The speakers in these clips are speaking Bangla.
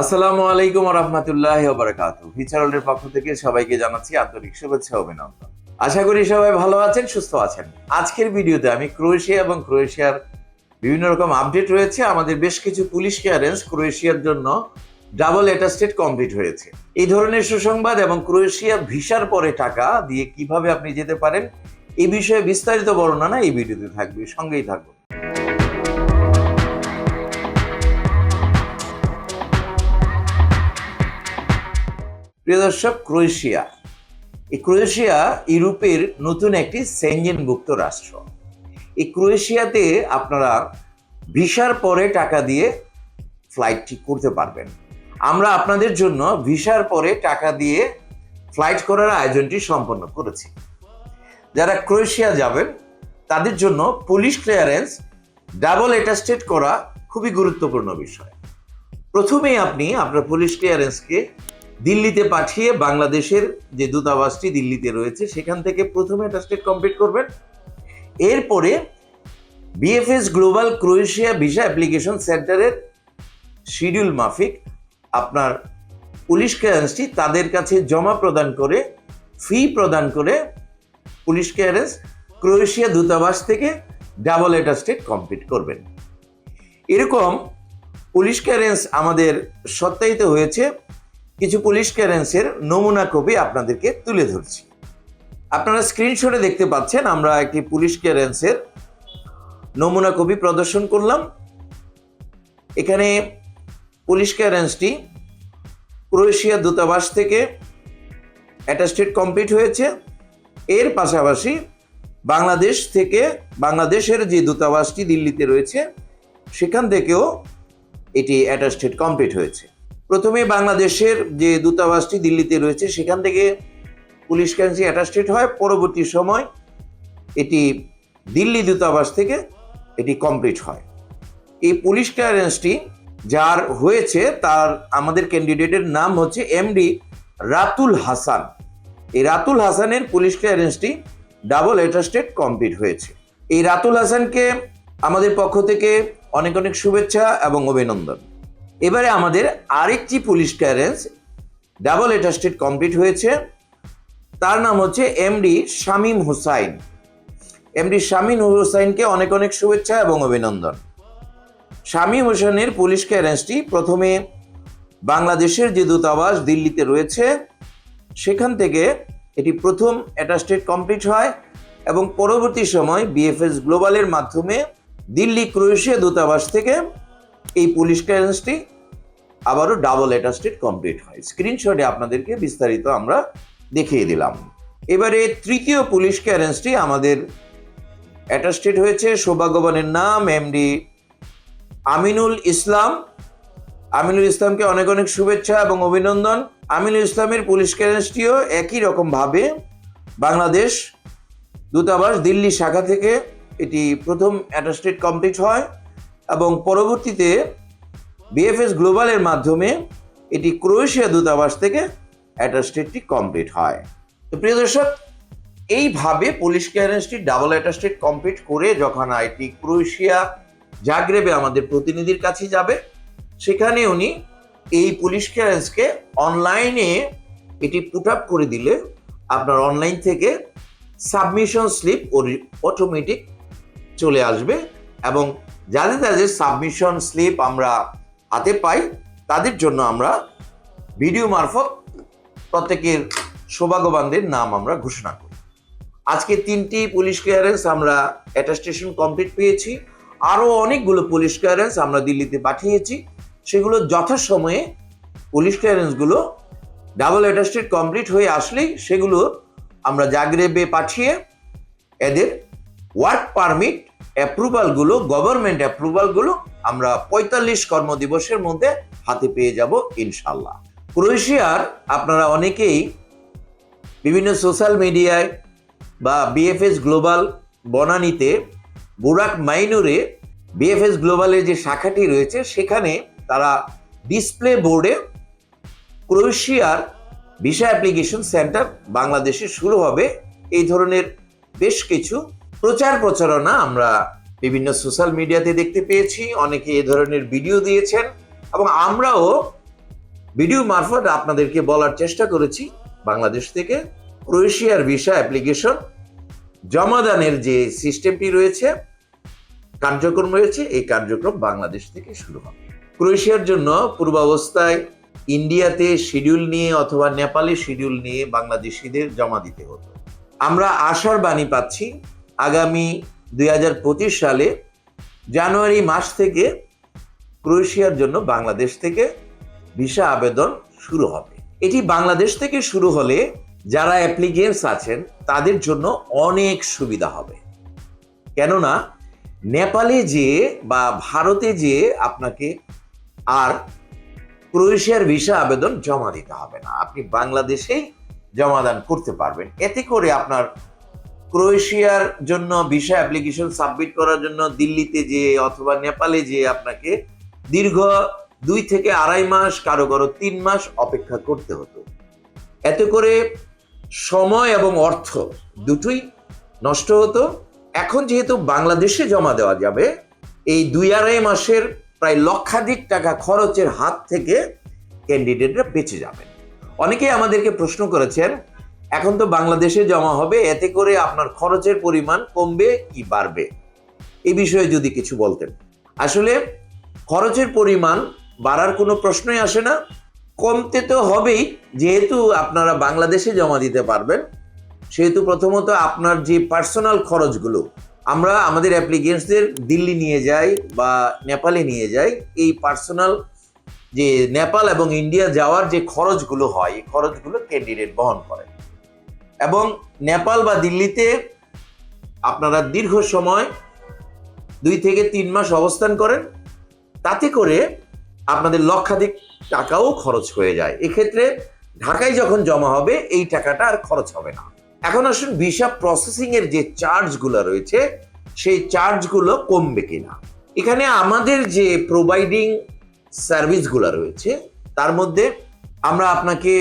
আসসালামু আলাইকুম রহমতুল্লাহ বারাকাতু ফিচারলের পক্ষ থেকে সবাইকে জানাচ্ছি আন্তরিক শুভেচ্ছা অভিনন্দন। আশা করি সবাই ভালো আছেন, সুস্থ আছেন। আজকের ভিডিওতে আমি ক্রোয়েশিয়া এবং ক্রোয়েশিয়ার বিভিন্ন রকম আপডেট রয়েছে। আমাদের বেশ কিছু পুলিশ ক্লিয়ারেন্স ক্রোয়েশিয়ার জন্য ডাবল অ্যাটাস্টেড কমপ্লিট হয়েছে। এই ধরনের সুসংবাদ এবং ক্রোয়েশিয়া ভিসার পরে টাকা দিয়ে কীভাবে আপনি যেতে পারেন এই বিষয়ে বিস্তারিত বর্ণনা এই ভিডিওতে থাকবে, সঙ্গেই থাকবে। প্রিয় দর্শক, ক্রোয়েশিয়া। এই ক্রোয়েশিয়া ইউরোপের নতুন একটি সেঞ্জেনভুক্ত রাষ্ট্র। এই ক্রোয়েশিয়াতে আপনারা ভিসার পরে টাকা দিয়ে ফ্লাইটটি করতে পারবেন। আমরা আপনাদের জন্য ভিসার পরে টাকা দিয়ে ফ্লাইট করার আয়োজনটি সম্পন্ন করেছি। যারা ক্রোয়েশিয়া যাবেন, তাদের জন্য পুলিশ ক্লিয়ারেন্স ডাবল অ্যাটাস্টেড করা খুবই গুরুত্বপূর্ণ বিষয়। প্রথমেই আপনি আপনার পুলিশ ক্লিয়ারেন্সকে দিল্লিতে পাঠিয়ে বাংলাদেশের যে দূতাবাসটি দিল্লিতে রয়েছে, সেখান থেকে প্রথমে অ্যাটাস্টেড কমপ্লিট করবেন। এরপরে BFS Global Croatia visa application সেন্টারের শিডিউল মাফিক আপনার পুলিশ ক্লিয়ারেন্সটি তাদের কাছে জমা প্রদান করে ফি প্রদান করে পুলিশ ক্লিয়ারেন্স ক্রোয়েশিয়া দূতাবাস থেকে ডাবল অ্যাটাস্টেড কমপ্লিট করবেন। এরকম পুলিশ ক্লিয়ারেন্স আমাদের সত্যায়িত হয়েছে। কিছু পুলিশ ক্যারেন্সের নমুনা কপি আপনাদেরকে তুলে ধরছি। আপনারা স্ক্রিনশটে দেখতে পাচ্ছেন, আমরা একটি পুলিশ ক্যারেন্সের নমুনা কপি প্রদর্শন করলাম। এখানে পুলিশ ক্যারেন্সটি ক্রোয়েশিয়া দূতাবাস থেকে অ্যাটাস্টেড কমপ্লিট হয়েছে। এর পাশাপাশি বাংলাদেশ থেকে, বাংলাদেশের যে দূতাবাসটি দিল্লিতে রয়েছে, সেখান থেকেও এটি অ্যাটাস্টেড কমপ্লিট হয়েছে। প্রথমে বাংলাদেশের যে দূতাবাসটি দিল্লিতে রয়েছে, সেখান থেকে পুলিশ ক্যান্সি অ্যাটাস্টেড হয়। পরবর্তী সময় এটি দিল্লি দূতাবাস থেকে এটি কমপ্লিট হয়। এই পুলিশ ক্লিয়ারেন্সটি যার হয়েছে, তার আমাদের ক্যান্ডিডেটের নাম হচ্ছে এমডি রাতুল হাসান। এই রাতুল হাসানের পুলিশ ক্লিয়ারেন্সটি ডাবল অ্যাটাস্টেড কমপ্লিট হয়েছে। এই রাতুল হাসানকে আমাদের পক্ষ থেকে অনেক অনেক শুভেচ্ছা এবং অভিনন্দন। এবারে আমাদের আরেকটি police clearance, double attested complete হয়েছে। তার নাম হচ্ছে এমডি শামীম হুসাইন। এমডি শামীম হুসাইনকে অনেক অনেক শুভেচ্ছা এবং অভিনন্দন। শামীম হোসেনের পুলিশ ক্লিয়ারেন্সটি প্রথমে বাংলাদেশের যে দূতাবাস দিল্লিতে রয়েছে, সেখান থেকে এটি প্রথম অ্যাটাস্টেড কমপ্লিট হয় এবং পরবর্তী সময় বিএফএস গ্লোবালের মাধ্যমে দিল্লি ক্রোয়েশিয়া দূতাবাস থেকে এই পুলিশ ক্লিয়ারেন্সটি আবারও ডাবল অ্যাটাস্টেড কমপ্লিট হয়। স্ক্রিনশটে আপনাদেরকে বিস্তারিত আমরা দেখিয়ে দিলাম। এবারে তৃতীয় পুলিশ ক্লিয়ারেন্সটি আমাদের অ্যাটাস্টেড হয়েছে। সৌভাগ্যবানের নাম এমডি আমিনুল ইসলাম। আমিনুল ইসলামকে অনেক অনেক শুভেচ্ছা এবং অভিনন্দন। আমিনুল ইসলামের পুলিশ ক্লিয়ারেন্সটিও একই রকমভাবে বাংলাদেশ দূতাবাস দিল্লি শাখা থেকে এটি প্রথম অ্যাটাস্টেড কমপ্লিট হয়। এবং পরবর্তীতে বিএফএস গ্লোবালের মাধ্যমে এটি ক্রোয়েশিয়া দূতাবাস থেকে অ্যাটাস্টেডটি কমপ্লিট হয়। তো প্রিয় দর্শক, এইভাবে পুলিশ ক্লিয়ারেন্সটি ডাবল অ্যাটাস্টেড কমপ্লিট করে যখন আইটি ক্রোয়েশিয়া জাগ্রেবে আমাদের প্রতিনিধির কাছে যাবে, সেখানে উনি এই পুলিশ ক্লিয়ারেন্সকে অনলাইনে এটি পুট আপ করে দিলে আপনার অনলাইন থেকে সাবমিশন স্লিপ অটোমেটিক চলে আসবে এবং যাদের যাদের সাবমিশন স্লিপ আমরা হাতে পাই, তাদের জন্য আমরা ভিডিও মারফত প্রত্যেকের সৌভাগ্যবানদের নাম আমরা ঘোষণা করি। আজকে তিনটি পুলিশ ক্লিয়ারেন্স আমরা অ্যাটাস্টেশন কমপ্লিট পেয়েছি। আরও অনেকগুলো পুলিশ ক্লিয়ারেন্স আমরা দিল্লিতে পাঠিয়েছি। সেগুলো যথাসময়ে পুলিশ ক্লিয়ারেন্সগুলো ডাবল অ্যাটাস্টেড কমপ্লিট হয়ে আসলেই সেগুলো আমরা জাগরেবে পাঠিয়ে এদের ওয়ার্ক পারমিট অ্যাপ্রুভালগুলো গভর্নমেন্ট অ্যাপ্রুভালগুলো আমরা পঁয়তাল্লিশ কর্মদিবসের মধ্যে হাতে পেয়ে যাব ইনশাল্লাহ ক্রোয়েশিয়ার আপনারা অনেকেই বিভিন্ন সোশ্যাল মিডিয়ায় বা বিএফএস গ্লোবাল বনানীতে বুরাক মাইনুরে বিএফএস গ্লোবালের যে শাখাটি রয়েছে, সেখানে তারা ডিসপ্লে বোর্ডে ক্রোয়েশিয়ার ভিসা অ্যাপ্লিকেশন সেন্টার বাংলাদেশে শুরু হবে। এই ধরনের বেশ কিছু প্রচার প্রচারণা আমরা বিভিন্ন সোশ্যাল মিডিয়াতে দেখতে পেয়েছি। অনেকে এ ধরনের ভিডিও দিয়েছেন এবং আমরাও ভিডিও মারফত আপনাদেরকে বলার চেষ্টা করেছি। বাংলাদেশ থেকে ক্রোয়েশিয়ার ভিসা অ্যাপ্লিকেশন জমাদানের যে সিস্টেমটি রয়েছে, কার্যক্রম রয়েছে, এই কার্যক্রম বাংলাদেশ থেকে শুরু হবে। ক্রোয়েশিয়ার জন্য পূর্বাবস্থায় ইন্ডিয়াতে শিডিউল নিয়ে অথবা নেপালে শিডিউল নিয়ে বাংলাদেশিদের জমা দিতে হতো। আমরা আশার বাণী পাচ্ছি আগামী দুই হাজার পঁচিশ সালে জানুয়ারি মাস থেকে ক্রোয়েশিয়ার জন্য বাংলাদেশ থেকে ভিসা আবেদন শুরু হবে। এটি বাংলাদেশ থেকে শুরু হলে যারা অ্যাপ্লিকেন্টস আছেন, তাদের জন্য অনেক সুবিধা হবে। কেননা, নেপালে যে বা ভারতে যে আপনাকে আর ক্রোয়েশিয়ার ভিসা আবেদন জমা দিতে হবে না। আপনি বাংলাদেশেই জমাদান করতে পারবেন। এতে করে আপনার ক্রোয়েশিয়ার জন্য ভিসা অ্যাপ্লিকেশন সাবমিট করার জন্য দিল্লিতে যে অথবা নেপালে যে আপনাকে দীর্ঘ দুই থেকে আড়াই মাস কারও কারও তিন মাস অপেক্ষা করতে হতো। এতে করে সময় এবং অর্থ দুটোই নষ্ট হতো। এখন যেহেতু বাংলাদেশে জমা দেওয়া যাবে, এই দুই আড়াই মাসের প্রায় লক্ষাধিক টাকা খরচের হাত থেকে ক্যান্ডিডেটরা বেঁচে যাবেন। অনেকেই আমাদেরকে প্রশ্ন করেছেন এখন তো বাংলাদেশে জমা হবে, এতে করে আপনার খরচের পরিমাণ কমবে কি বাড়বে? এই বিষয়ে যদি কিছু বলতেন। আসলে খরচের পরিমাণ বাড়ার কোনো প্রশ্নই আসে না। কমতে তো হবেই, যেহেতু আপনারা বাংলাদেশে জমা দিতে পারবেন। সেহেতু প্রথমত আপনার যে পার্সোনাল খরচগুলো, আমরা আমাদের অ্যাপ্লিকেন্টসদের দিল্লি নিয়ে যাই বা নেপালে নিয়ে যাই, এই পার্সোনাল যে নেপাল এবং ইন্ডিয়া যাওয়ার যে খরচগুলো হয়, এই খরচগুলো ক্যান্ডিডেট বহন করে। এবং নেপাল বা দিল্লিতে আপনারা দীর্ঘ সময় দুই থেকে তিন মাস অবস্থান করেন, তাতে করে আপনাদের লক্ষাধিক টাকাও খরচ হয়ে যায়। এক্ষেত্রে ঢাকায় যখন জমা হবে, এই টাকাটা আর খরচ হবে না। এখন আসুন, ভিসা প্রসেসিং এর যে চার্জগুলো রয়েছে, সেই চার্জগুলো কমবে কিনা। এখানে আমাদের যে প্রোভাইডিং সার্ভিসগুলো রয়েছে, তার মধ্যে আমরা আপনাকে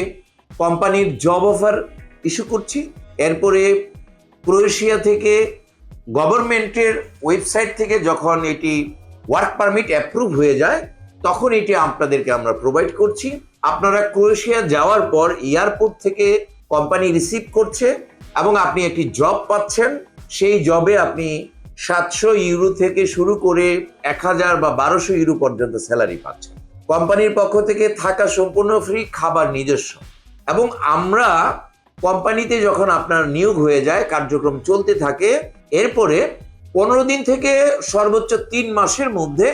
কোম্পানির জব অফার ইস্যু করছি। এরপরে ক্রোয়েশিয়া থেকে গভর্নমেন্টের ওয়েবসাইট থেকে যখন এটি ওয়ার্ক পারমিট অ্যাপ্রুভ হয়ে যায়, তখন এটি আপনাদেরকে আমরা প্রোভাইড করছি। আপনারা ক্রোয়েশিয়া যাওয়ার পর এয়ারপোর্ট থেকে কোম্পানি রিসিভ করছে এবং আপনি একটি জব পাচ্ছেন। সেই জবে আপনি সাতশো ইউরো থেকে শুরু করে এক হাজার বা বারোশো ইউরো পর্যন্ত স্যালারি পাচ্ছেন। কোম্পানির পক্ষ থেকে থাকা সম্পূর্ণ ফ্রি খাবার নিজস্ব। এবং আমরা কোম্পানিতে যখন আপনার নিয়োগ হয়ে যায়, কার্যক্রম চলতে থাকে, এরপরে পনেরো দিন থেকে সর্বোচ্চ তিন মাসের মধ্যে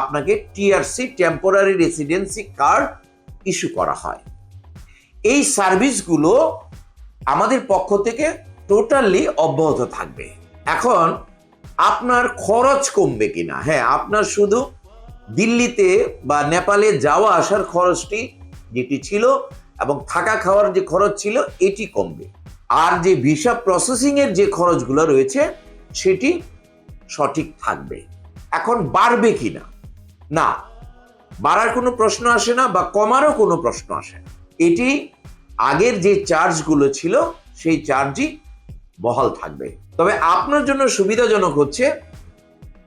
আপনাকে TRC temporary residency card issue করা হয়। এই সার্ভিসগুলো আমাদের পক্ষ থেকে টোটালি অব্যাহত থাকবে। এখন আপনার খরচ কমবে কিনা? হ্যাঁ আপনার শুধু দিল্লিতে বা নেপালে যাওয়া আসার খরচটি যেটি ছিল এবং থাকা খাওয়ার যে খরচ ছিল, এটি কমবে। আর যে ভিসা প্রসেসিং এর যে খরচগুলো রয়েছে, সেটি সঠিক থাকবে। এখন বাড়বে কিনা না, বাড়ার কোনো প্রশ্ন আসে না বা কমারও কোনো প্রশ্ন আসে না। এটি আগের যে চার্জগুলো ছিল, সেই চার্জই বহাল থাকবে। তবে আপনার জন্য সুবিধাজনক হচ্ছে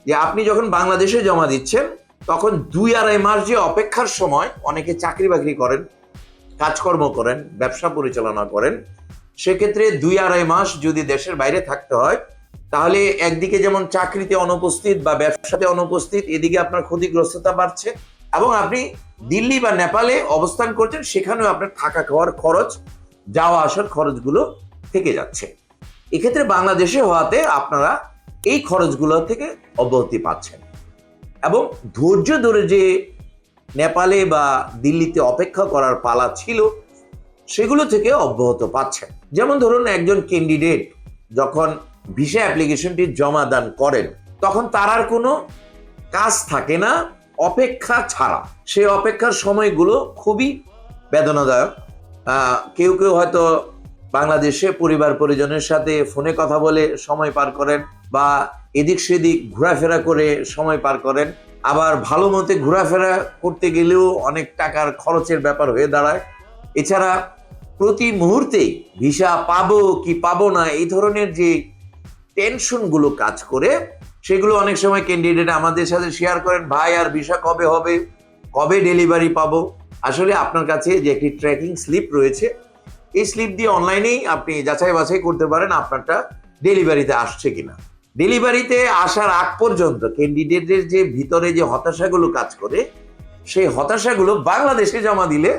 যে, আপনি যখন বাংলাদেশে জমা দিচ্ছেন, তখন দুই আড়াই মাস যে অপেক্ষার সময় অনেকে চাকরি বাকরি করেন কাজকর্ম করেন, ব্যবসা পরিচালনা করেন, সেক্ষেত্রে দুই আড়াই মাস যদি দেশের বাইরে থাকতে হয়, তাহলে একদিকে যেমন চাকরিতে অনুপস্থিত বা ব্যবসাতে অনুপস্থিত, এদিকে আপনার ক্ষতিগ্রস্ততা বাড়ছে এবং আপনি দিল্লি বা নেপালে অবস্থান করছেন, সেখানেও আপনার থাকা খাওয়ার খরচ, যাওয়া আসার খরচগুলো থেকে যাচ্ছে। এক্ষেত্রে বাংলাদেশে হওয়াতে আপনারা এই খরচগুলো থেকে অব্যাহতি পাচ্ছেন। এবং ধৈর্য ধরে যে নেপালে বা দিল্লিতে অপেক্ষা করার পালা ছিল, সেগুলো থেকে অব্যাহত পাচ্ছেন যেমন ধরুন, একজন ক্যান্ডিডেট যখন ভিসা অ্যাপ্লিকেশনটি জমা দান করেন, তখন তার আর কোনো কাজ থাকে না, অপেক্ষা ছাড়া। সে অপেক্ষার সময়গুলো খুবই বেদনাদায়ক। কেউ কেউ হয়তো বাংলাদেশে পরিবার পরিজনের সাথে ফোনে কথা বলে সময় পার করেন বা এদিক সেদিক ঘোরাফেরা করে সময় পার করেন। আবার ভালো মতে ঘোরাফেরা করতে গেলেও অনেক টাকার খরচের ব্যাপার হয়ে দাঁড়ায়। এছাড়া প্রতি মুহূর্তে ভিসা পাবো কি পাবো না এই ধরনের যে টেনশনগুলো কাজ করে, সেগুলো অনেক সময় ক্যান্ডিডেট আমাদের সাথে শেয়ার করেন, ভাই, আর ভিসা কবে হবে? কবে ডেলিভারি পাবো? আসলে আপনার কাছে যে একটি ট্র্যাকিং স্লিপ রয়েছে, এই স্লিপ দিয়ে অনলাইনেই আপনি যাচাই বাছাই করতে পারেন আপনারটা ডেলিভারিতে আসছে কিনা। ডেলিভারিতে আসার আগ পর্যন্ত ক্যান্ডিডেটের যে ভিতরে যে হতাশাগুলো কাজ করে, সেই হতাশাগুলো বাংলাদেশে জমা দিলে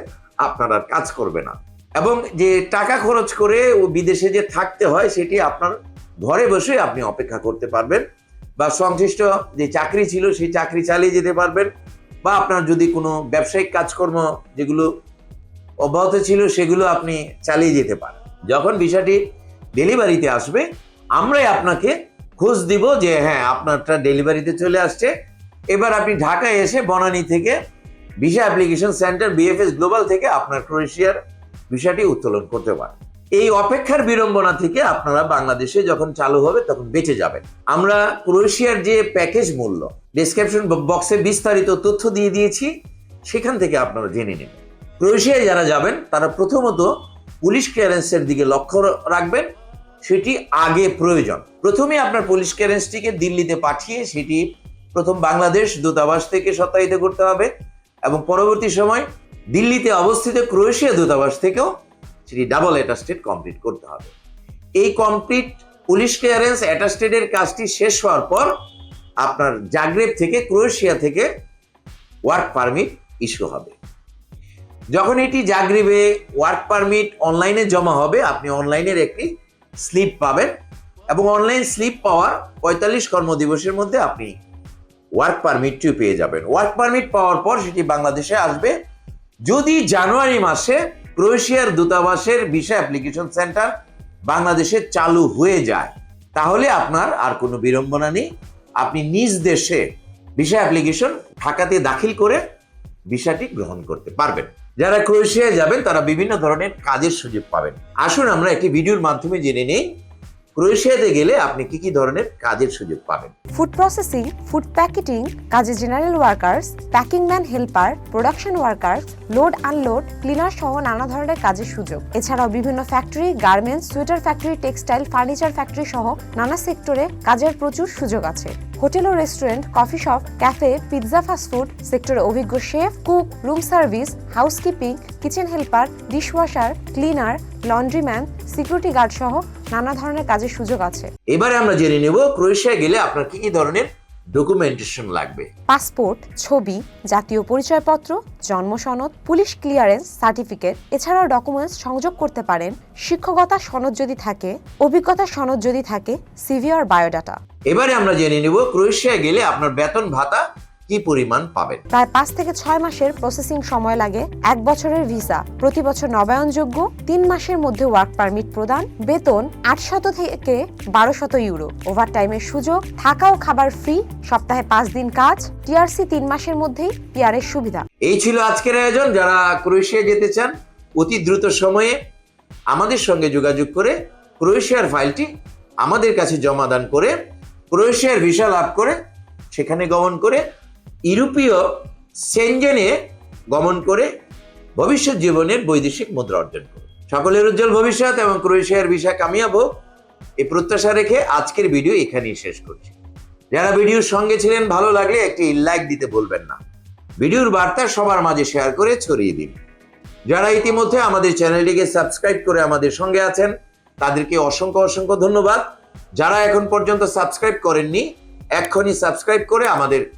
আপনার আর কাজ করবে না। এবং যে টাকা খরচ করে ও বিদেশে যে থাকতে হয়, সেটি আপনার ঘরে বসে আপনি অপেক্ষা করতে পারবেন বা সংশ্লিষ্ট যে চাকরি ছিল, সেই চাকরি চালিয়ে যেতে পারবেন বা আপনার যদি কোনো ব্যবসায়িক কাজকর্ম যেগুলো অব্যাহত ছিল, সেগুলো আপনি চালিয়ে যেতে পারেন। যখন বিষয়টি ডেলিভারিতে আসবে, আমরাই আপনাকে খোঁজ দিব যে হ্যাঁ আপনারটা ডেলিভারিতে চলে আসছে। এবার আপনি ঢাকায় এসে বনানী থেকে visa application centre BFS Global থেকে আপনার ক্রোয়েশিয়ার ভিসাটি উত্তোলন করতে পারেন। এই অপেক্ষার বিড়ম্বনা থেকে আপনারা বাংলাদেশে যখন চালু হবে তখন বেঁচে যাবেন। আমরা ক্রোয়েশিয়ার যে প্যাকেজ মূল্য ডিসক্রিপশন বক্সে বিস্তারিত তথ্য দিয়ে দিয়েছি, সেখান থেকে আপনারা জেনে নিন ক্রোয়েশিয়ায় যারা যাবেন, তারা প্রথমত পুলিশ ক্লিয়ারেন্সের দিকে লক্ষ্য রাখবেন। সেটি আগে প্রয়োজন। প্রথমে আপনার পুলিশ ক্লিয়ারেন্সটিকে দিল্লিতে পাঠিয়ে সেটি প্রথম বাংলাদেশ দূতাবাস থেকে সত্যায়িত করতে হবে এবং পরবর্তী সময় দিল্লিতে অবস্থিত ক্রোয়েশিয়া দূতাবাস থেকেও সেটি ডাবল অ্যাটাস্টেড কমপ্লিট করতে হবে। এই কমপ্লিট পুলিশ ক্লিয়ারেন্স অ্যাটাস্টেডের কাজটি শেষ হওয়ার পর আপনার জাগ্রেব থেকে ক্রোয়েশিয়া থেকে ওয়ার্ক পারমিট ইস্যু হবে। যখন এটি জাগ্রিবে ওয়ার্ক পারমিট অনলাইনে জমা হবে, আপনি অনলাইনের একটি স্লিপ পাবেন এবং অনলাইন স্লিপ পাওয়ার পঁয়তাল্লিশ কর্মদিবসের মধ্যে আপনি ওয়ার্ক পারমিটটিও পেয়ে যাবেন। ওয়ার্ক পারমিট পাওয়ার পর সেটি বাংলাদেশে আসবে। যদি জানুয়ারি মাসে ক্রোয়েশিয়ার দূতাবাসের ভিসা অ্যাপ্লিকেশন সেন্টার বাংলাদেশে চালু হয়ে যায়, তাহলে আপনার আর কোনো বিড়ম্বনা নেই। আপনি নিজ দেশে ভিসা অ্যাপ্লিকেশন ঢাকাতে দাখিল করে ভিসাটি গ্রহণ করতে পারবেন। যারা ক্রোয়েশিয়ায় যাবেন, তারা বিভিন্ন ধরনের কাজের সুযোগ পাবেন। আসুন আমরা একটি ভিডিওর মাধ্যমে জেনে নেই ক্রোয়েশিয়াতে গেলে আপনি কি কি ধরনের কাজের সুযোগ পাবেন? ফুড প্রসেসিং ফুড প্যাকেটিং কাজে general workers packing man helper production workers load unload cleaner সহ নানা ধরনের কাজের সুযোগ। এছাড়াও বিভিন্ন factory garments sweater factory textile furniture factory সহ নানা সেক্টরে কাজের প্রচুর সুযোগ আছে। হোটেল ও restaurant coffee shop cafe pizza fast food সেক্টরে অভিজ্ঞ chef cook room service housekeeping kitchen helper dishwasher cleaner laundryman security guard সহ নানা ধরনের কাজের সুযোগ আছে। এবারে আমরা জেনে নেব ক্রোয়েশিয়া গেলে আপনার কি কি ধরনের ডকুমেন্টেশন লাগবে। পাসপোর্ট ছবি জাতীয় পরিচয়পত্র জন্ম সনদ পুলিশ ক্লিয়ারেন্স সার্টিফিকেট এছাড়াও ডকুমেন্টস সংযোগ করতে পারেন শিক্ষকতা সনদ যদি থাকে অভিজ্ঞতা সনদ যদি থাকে সিভি আর বায়োডাটা এবারে আমরা জেনে নেব ক্রোয়েশিয়া গেলে আপনার বেতন ভাতা কি পরিমাণ পাবেন? প্রায় পাঁচ থেকে ছয় মাসের প্রসেসিং সময় লাগে এক বছরের ভিসা। প্রতি বছর নবায়নযোগ্য তিন মাসের মধ্যে ওয়ার্ক পারমিট প্রদান। বেতন আটশত থেকে বারোশত ইউরো। ওভার টাইমের সুযোগ থাকা ও খাবার ফ্রি সপ্তাহে পাঁচ দিন কাজ টিআরসি তিন মাসের মধ্যেই পিআরের সুবিধা। এই ছিল আজকের আয়োজন। যারা ক্রোয়েশিয়া যেতে চান অতি দ্রুত সময়ে আমাদের সঙ্গে যোগাযোগ করে ক্রোয়েশিয়ার ফাইলটি আমাদের কাছে জমা দান করে ক্রোয়েশিয়ার ভিসা লাভ করে সেখানে গমন করে ইউরোপীয় সেনজেনে গমন করে ভবিষ্যৎ জীবনের বৈদেশিক মুদ্রা অর্জন করুন সকলের উজ্জ্বল ভবিষ্যৎ এবং ক্রোয়েশিয়ার ভিসা কামিয়াব। এই প্রত্যাশা রেখে আজকের ভিডিও এখানেই শেষ করছি। যারা ভিডিওর সঙ্গে ছিলেন, ভালো লাগলে একটি লাইক দিতে বলবেন না। ভিডিওর বার্তা সবার মাঝে শেয়ার করে ছড়িয়ে দিন। যারা ইতিমধ্যে আমাদের চ্যানেলটিকে সাবস্ক্রাইব করে আমাদের সঙ্গে আছেন, তাদেরকে অসংখ্য অসংখ্য ধন্যবাদ। যারা এখন পর্যন্ত সাবস্ক্রাইব করেননি, এক্ষুনি সাবস্ক্রাইব করে আমাদের